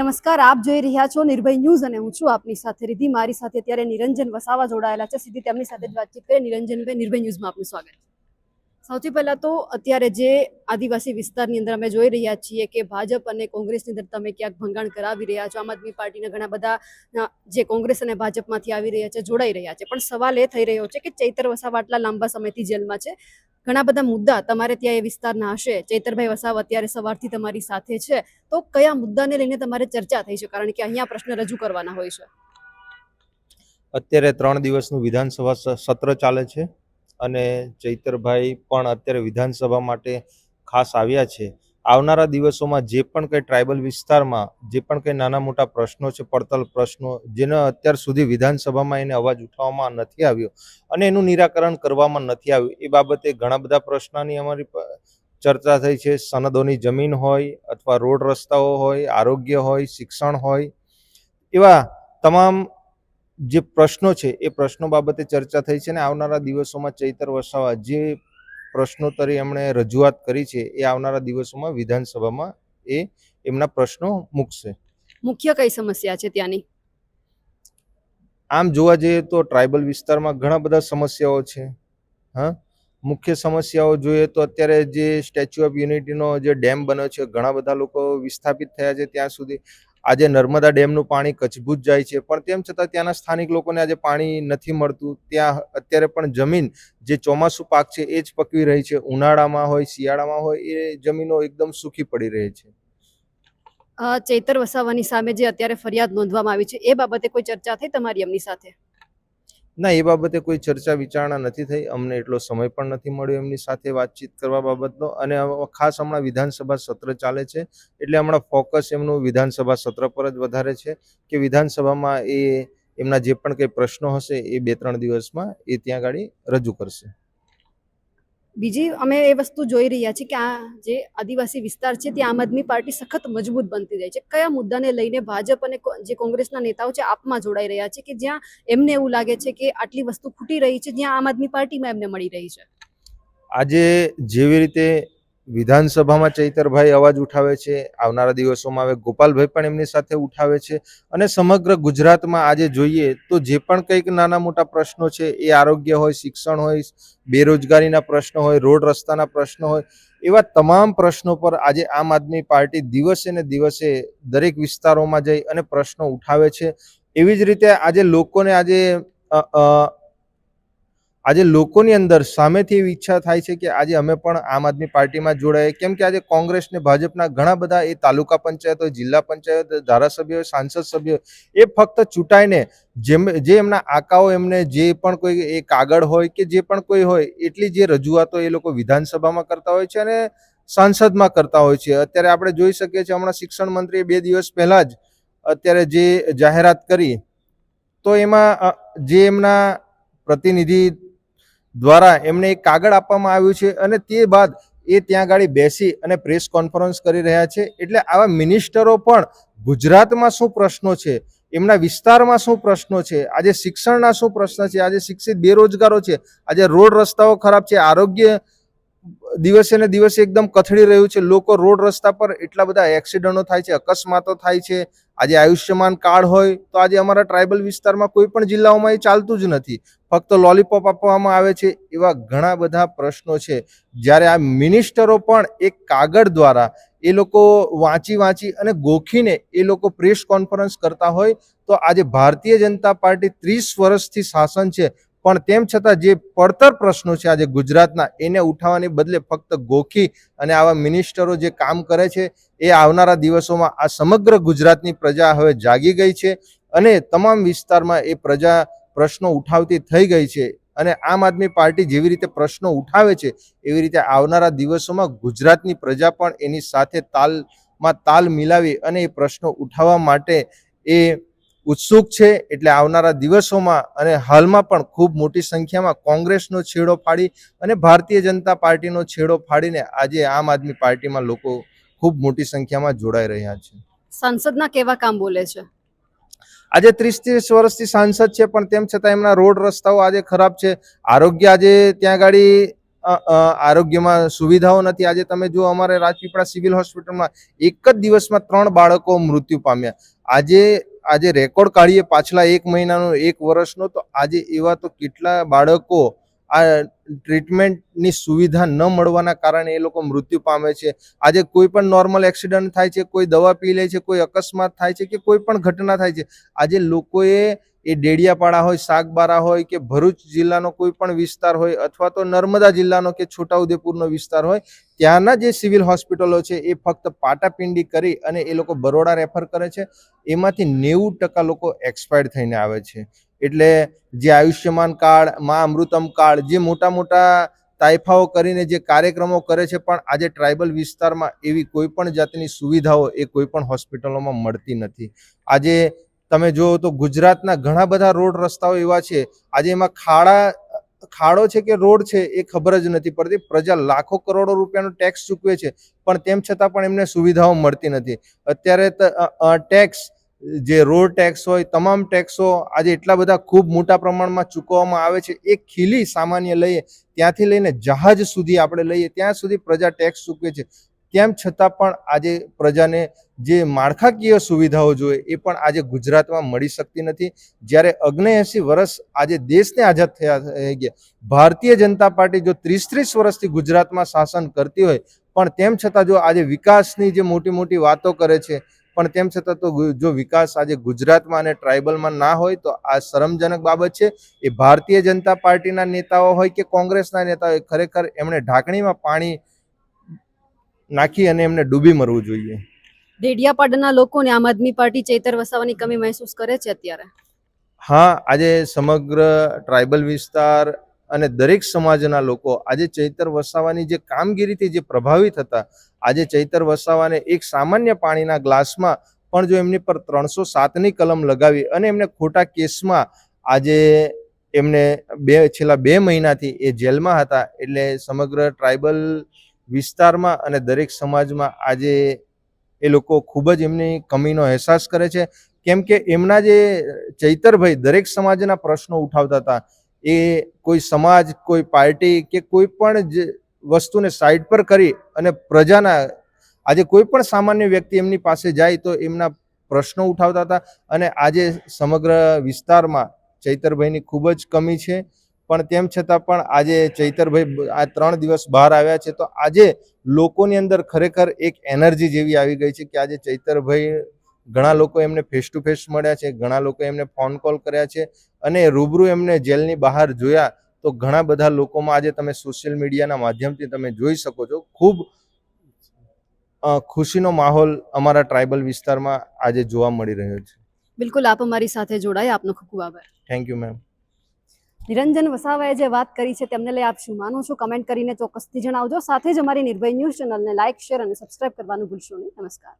નમસ્કાર, આપ જોઈ રહ્યા છો નિર્ભય ન્યૂઝ અને હું છું આપની સાથે રિધિ મારી સાથે અત્યારે નિરંજન વસાવા જોડાયેલા છે. સીધી તેમની સાથે જ વાતચીત કરીએ. નિરંજનભાઈ, નિર્ભય ન્યૂઝમાં આપનું સ્વાગત સૌથી પહેલા તો અત્યારે જે આદિવાસી વિસ્તારની અંદર અમે જોઈ રહ્યા છીએ કે ભાજપ અને કોંગ્રેસની અંદર તમે ક્યાંક ભંગાણ કરાવી રહ્યા છો. આમ આદમી પાર્ટીના ઘણા બધા જે કોંગ્રેસ અને ભાજપમાંથી આવી રહ્યા છે, જોડાઈ રહ્યા છે. પણ સવાલ એ થઈ રહ્યો છે કે ચૈતર વસાવા આટલા લાંબા સમયથી જેલમાં છે. ઘણા બધા મુદ્દા તમારે ત્યાં એ વિસ્તારના હશે. ચૈતરભાઈ વસાવ અત્યારે સવારથી તમારી સાથે છે. તો કયા મુદ્દાને લઈને તમારે ચર્ચા થઈ છે? કારણ કે અહીંયા પ્રશ્ન રજૂ કરવાના હોય છે. અત્યારે ત્રણ દિવસનું વિધાનસભા સત્ર ચાલે છે અને ચૈતરભાઈ પણ અત્યારે વિધાનસભા માટે ખાસ આવ્યા છે. આવનારા દિવસોમાં જે પણ કંઈ ટ્રાઇબલ વિસ્તારમાં, જે પણ કંઈ નાના મોટા પ્રશ્નો છે પડતલ પ્રશ્નો, જેનો અત્યાર સુધી વિધાનસભામાં એને અવાજ ઉઠાવવામાં નથી આવ્યો અને એનું નિરાકરણ કરવામાં નથી આવ્યું, એ બાબતે ઘણા બધા પ્રશ્નોની અમારી ચર્ચા થઈ છે. સનદોની જમીન હોય અથવા રોડ રસ્તાઓ હોય, આરોગ્ય હોય, શિક્ષણ હોય, એવા તમામ જે પ્રશ્નો છે, એ પ્રશ્નો બાબતે ચર્ચા થઈ છે અને આવનારા દિવસોમાં ચૈતર વસાવા જે પ્રશ્નોત્તરી એમણે રજૂઆત કરી છે એ આવનારા દિવસોમાં વિધાનસભામાં એ એમના પ્રશ્નો મૂકશે. મુખ્ય કઈ સમસ્યા છે ત્યાંની? આમ જોવા જઈએ તો ટ્રાઇબલ વિસ્તારમાં ઘણા બધા સમસ્યાઓ છે. હા? મુખ્ય સમસ્યાઓ જોઈએ તો અત્યારે જે સ્ટેચ્યુ ઓફ યુનિટીનો જે ડેમ બન્યો છે ઘણા બધા લોકો વિસ્થાપિત થયા છે ત્યાં સુધી. આજે નર્મદા ડેમનું પાણી કચ્છભૂત જાય છે. પણ તેમ છતાં ત્યાંના સ્થાનિક લોકોને આજે પાણી નથી મળતું. ત્યાં અત્યારે પણ જમીન જે ચોમાસું પાક છે એ જ પકવી રહી છે. ઉનાળામાં હોય, શિયાળામાં હોય, એ જમીનો એકદમ સૂકી પડી રહી છે. ચૈતર વસાવાની સામે જે અત્યારે ફરિયાદ નોંધવામાં આવી છે, એ બાબતે કોઈ ચર્ચા થઈ તમારી એમની સાથે? ના, એ બાબતે કોઈ ચર્ચા, વિચારણા નથી થઈ. અમને એટલો સમય પણ નથી મળ્યો એમની સાથે વાતચીત કરવા બાબતનો. અને ખાસ હમણાં વિધાનસભા સત્ર ચાલે છે. એટલે હમણાં ફોકસ એમનું વિધાનસભા સત્ર પર જ વધારે છે કે વિધાનસભામાં એ એમના જે પણ કંઈ પ્રશ્નો હશે એ બે ત્રણ દિવસમાં એ ત્યાં ગાડી રજૂ કરશે. બીજી અમે એ વસ્તુ જોઈ રહ્યા છીએ કે આ જે આદિવાસી વિસ્તાર છે, ત્યાં આમ આદમી પાર્ટી સખત મજબૂત બનતી જાય છે. કયા મુદ્દાને લઈને ભાજપ અને જે કોંગ્રેસના નેતાઓ છે, આપમાં જોડાઈ રહ્યા છે કે જ્યાં એમને એવું લાગે છે કે આટલી વસ્તુ ખૂટી રહી છે, જ્યાં આમ આદમી પાર્ટીમાં એમને મળી રહી છે? આજે જેવી રીતે વિધાનસભામાં ચૈતરભાઈ અવાજ ઉઠાવે છે, આવનારા દિવસોમાં હવે ગોપાલભાઈ પણ એમની સાથે ઉઠાવે છે અને સમગ્ર ગુજરાતમાં આજે જોઈએ તો જે પણ કંઈક નાના મોટા પ્રશ્નો છે, એ આરોગ્ય હોય, શિક્ષણ હોય, બેરોજગારીના પ્રશ્નો હોય, રોડ રસ્તાના પ્રશ્નો હોય, એવા તમામ પ્રશ્નો પર આજે આમ આદમી પાર્ટી દિવસે ને દિવસે દરેક વિસ્તારોમાં જઈ અને પ્રશ્નો ઉઠાવે છે. એવી જ રીતે આજે લોકોને આજે આજે લોકોની અંદર સામેથી એવી ઈચ્છા થાય છે કે આજે અમે પણ આમ આદમી પાર્ટીમાં જોડાઈએ. કેમ કે આજે કોંગ્રેસ ને ભાજપના ઘણા બધા એ તાલુકા પંચાયત, જિલ્લા પંચાયત, ધારાસભ્યો, સાંસદ સભ્યો એ ફક્ત ચૂંટાઈને જેમ, જે એમના આકાઓ, એમને જે પણ કોઈ એ કાગળ હોય કે જે પણ કોઈ હોય, એટલી જે રજૂઆતો એ લોકો વિધાનસભામાં કરતા હોય છે અને સાંસદમાં કરતા હોય છે. અત્યારે આપણે જોઈ શકીએ છીએ હમણાં શિક્ષણ મંત્રીએ બે દિવસ પહેલા જ અત્યારે જે જાહેરાત કરી, તો એમાં જે એમના પ્રતિનિધિ દ્વારા એમને એક કાગળ આપવામાં આવ્યું છે અને તે બાદ એ ત્યાં ગાડી બેસી અને પ્રેસ કોન્ફરન્સ કરી રહ્યા છે. એટલે આવા મિનિસ્ટરો પણ ગુજરાતમાં શું પ્રશ્નો છે? એમના વિસ્તારમાં શું પ્રશ્નો છે? આજે શિક્ષણના શું પ્રશ્ન છે? આજે શિક્ષિત બેરોજગારો છે? આજે રોડ રસ્તાઓ ખરાબ છે? આરોગ્ય દિવસે ને દિવસે એકદમ કથળી રહ્યું છે. લોકો રોડ રસ્તા પર એટલા બધા એક્સિડન્ટો થાય છે, અકસ્માતો થાય છે. આજે આયુષ્યમાન કાર્ડ હોય તો આજે અમારા ટ્રાઇબલ વિસ્તારમાં કોઈ પણ જિલ્લાઓમાં એ ચાલતું જ નથી. ફક્ત લોલીપોપ આપવામાં આવે છે એવા ઘણા બધા પ્રશ્નો છે. જ્યારે આ મિનિસ્ટરો પણ એક કાગળ દ્વારા એ લોકો વાંચી વાંચી અને ગોખીને એ લોકો પ્રેસ કોન્ફરન્સ કરતા હોય તો આજે ભારતીય જનતા પાર્ટી ત્રીસ વર્ષથી શાસન છે. પણ તેમ છતાં જે પડતર પ્રશ્નો છે આજે ગુજરાતના, એને ઉઠાવવાની બદલે ફક્ત ગોખી અને આવા મિનિસ્ટરો જે કામ કરે છે, એ આવનારા દિવસોમાં આ સમગ્ર ગુજરાતની પ્રજા હવે જાગી ગઈ છે અને તમામ વિસ્તારમાં એ પ્રજા પ્રશ્નો ઉઠાવતી થઈ ગઈ છે અને આમ આદમી પાર્ટી જેવી રીતે પ્રશ્નો ઉઠાવે છે, એવી રીતે આવનારા દિવસોમાં ગુજરાતની પ્રજા પણ એની સાથે તાલમાં તાલ મિલાવી અને એ પ્રશ્નો ઉઠાવવા માટે એ ઉત્સુક છે એટલે આવનારા દિવસોમાં અને હાલમાં પણ ખૂબ મોટી સંખ્યામાં કોંગ્રેસનો છેડો ફાડી અને ભારતીય જનતા પાર્ટીનો છેડો ફાડીને આજે આમ આદમી પાર્ટીમાં લોકો ખૂબ મોટી સંખ્યામાં જોડાઈ રહ્યા છે. સંસદના કેવા કામ બોલે છે? આજે ત્રીસ ત્રીસ વર્ષથી સાંસદ છે પણ તેમ છતાં એમના રોડ રસ્તાઓ આજે ખરાબ છે. આરોગ્ય આજે ત્યાં ગાડી આરોગ્યમાં સુવિધાઓ નથી. આજે તમે જો અમારે રાજપીપળા સિવિલ હોસ્પિટલમાં એક જ દિવસમાં ત્રણ બાળકો મૃત્યુ પામ્યા. આજે આજે રેકોર્ડ કાઢીએ પાછલા એક મહિનાનો, એક વર્ષનો, તો આજે એવા તો કેટલા બાળકો આ ટ્રીટમેન્ટની સુવિધા ન મળવાના કારણે એ લોકો મૃત્યુ પામે છે. આજે કોઈ પણ નોર્મલ એક્સિડન્ટ થાય છે, કોઈ દવા પી લે છે, કોઈ અકસ્માત થાય છે કે કોઈ પણ ઘટના થાય છે, આજે લોકોએ એ ડેડિયાપાડા હોય, સાગબારા હોય કે ભરૂચ જિલ્લાનો કોઈ પણ વિસ્તાર હોય અથવા તો નર્મદા જિલ્લાનો કે છોટાઉદેપુરનો વિસ્તાર હોય, ત્યાંના જે સિવિલ હોસ્પિટલો છે એ ફક્ત પાટાપિંડી કરી અને એ લોકો બરોડા રેફર કરે છે. એમાંથી નેવું ટકા લોકો એક્સપાયર્ડ થઈને આવે છે. એટલે જે આયુષ્યમાન કાર્ડ, મા અમૃતમ કાર્ડ, જે મોટા મોટા તાઇફાઓ કરીને જે કાર્યક્રમો કરે છે, પણ આજે ટ્રાઇબલ વિસ્તારમાં એવી કોઈ પણ જાતની સુવિધાઓ એ કોઈ પણ હોસ્પિટલોમાં મળતી નથી. આજે તમે જુઓ તો ગુજરાતના ઘણા બધા રોડ રસ્તાઓ એવા છે. આજે એમાં ખાડા, ખાડો છે કે રોડ છે એ ખબર જ નથી પડતી. પ્રજા લાખો કરોડો રૂપિયાનો ટેક્સ ચૂકવે છે. પણ તેમ છતાં પણ એમને સુવિધાઓ મળતી નથી. અત્યારે ટેક્સ જે રોડ ટેક્સ હોય, તમામ ટેક્સો આજે એટલા બધા ખૂબ મોટા પ્રમાણમાં ચૂકવવામાં આવે છે. એ ખીલી સામાન્ય લઈએ, ત્યાંથી લઈને જહાજ સુધી આપણે લઈએ, ત્યાં સુધી પ્રજા ટેક્સ ચૂકવે છે. તેમ છતાં પણ આજે પ્રજાને જે માળખાકીય સુવિધાઓ જોઈએ એ પણ આજે ગુજરાતમાં મળી શકતી નથી. જ્યારે અગ્નેએંસી વર્ષ આજે દેશને આઝાદ થયા, થઈ ગયા. ભારતીય જનતા પાર્ટી જો ત્રીસ ત્રીસ વર્ષથી ગુજરાતમાં શાસન કરતી હોય, પણ તેમ છતાં જો આજે વિકાસની જે મોટી મોટી વાતો કરે છે, પણ તેમ છતાં તો જો વિકાસ આજે ગુજરાતમાં અને ટ્રાઇબલમાં ના હોય, તો આ શરમજનક બાબત છે. એ ભારતીય જનતા પાર્ટીના નેતાઓ હોય કે કોંગ્રેસના નેતાઓ ખરેખર એમણે ઢાંકણીમાં પાણી નાખી અને એમને ડૂબી મરવું જોઈએ. ડેડિયાપાડાના લોકોને આમ આદમી પાર્ટી ચૈતર વસાવાની કમી મહેસૂસ કરે છે અત્યારે? હા આજે સમગ્ર ટ્રાઇબલ વિસ્તાર અને દરેક સમાજના લોકો આજે ચૈતર વસાવાની જે કામગીરીથી જે પ્રભાવિત હતા આજે ચૈતર વસાવાને એક સામાન્ય પાણીના ગ્લાસમાં પણ જો એમની પર ત્રણસો સાતની કલમ લગાવી અને એમને ખોટા કેસમાં આજે એમને બે છેલ્લા બે મહિનાથી એ જેલમાં હતા એટલે સમગ્ર ટ્રાઇબલ વિસ્તારમાં અને દરેક સમાજમાં આજે એ લોકો ખૂબ જ એમની કમીનો અહેસાસ કરે છે. કેમ કે એમના જે ચૈતરભાઈ દરેક સમાજના પ્રશ્નો ઉઠાવતા હતા, એ કોઈ સમાજ, કોઈ પાર્ટી કે કોઈ પણ જે વસ્તુને સાઈડ પર કરી અને પ્રજાના, આજે કોઈ પણ સામાન્ય વ્યક્તિ એમની પાસે જાય તો એમના પ્રશ્નો ઉઠાવતા હતા. અને આજે સમગ્ર વિસ્તારમાં ચૈતરભાઈની ખૂબ જ કમી છે. પણ તેમ છતાં પણ આજે ચૈતરભાઈ આ ત્રણ દિવસ બહાર આવ્યા છે તો આજે લોકોની અંદર ખરેખર એક એનર્જી જેવી આવી ગઈ છે કે આજે ચૈતરભાઈ ઘણા લોકો એમને ફેસ ટુ ફેસ મળ્યા છે ઘણા લોકો એમને ફોન કોલ કર્યા છે અને રૂબરૂ એમને જેલની બહાર જોયા. તો ઘણા બધા લોકોમાં આજે તમે સોશિયલ મીડિયાના માધ્યમથી તમે જોઈ શકો છો. ખૂબ ખુશીનો માહોલ અમારા ટ્રાઇબલ વિસ્તારમાં આજે જોવા મળી રહ્યો છે. બિલકુલ આપ અમારી સાથે જોડાયા. આપનો ખૂબ ખૂબ આભાર. થેન્ક યુ મેમ નિરંજન વસાવાએ જે વાત કરી છે તેમને લઈ આપ શું માનો છો? કમેન્ટ કરીને ચોક્કસથી જણાવજો. સાથે જ અમારી નિર્ભય ન્યૂઝ ચેનલને લાઇક શેર અને સબસ્ક્રાઇબ કરવાનું ભૂલશો નહીં. નમસ્કાર.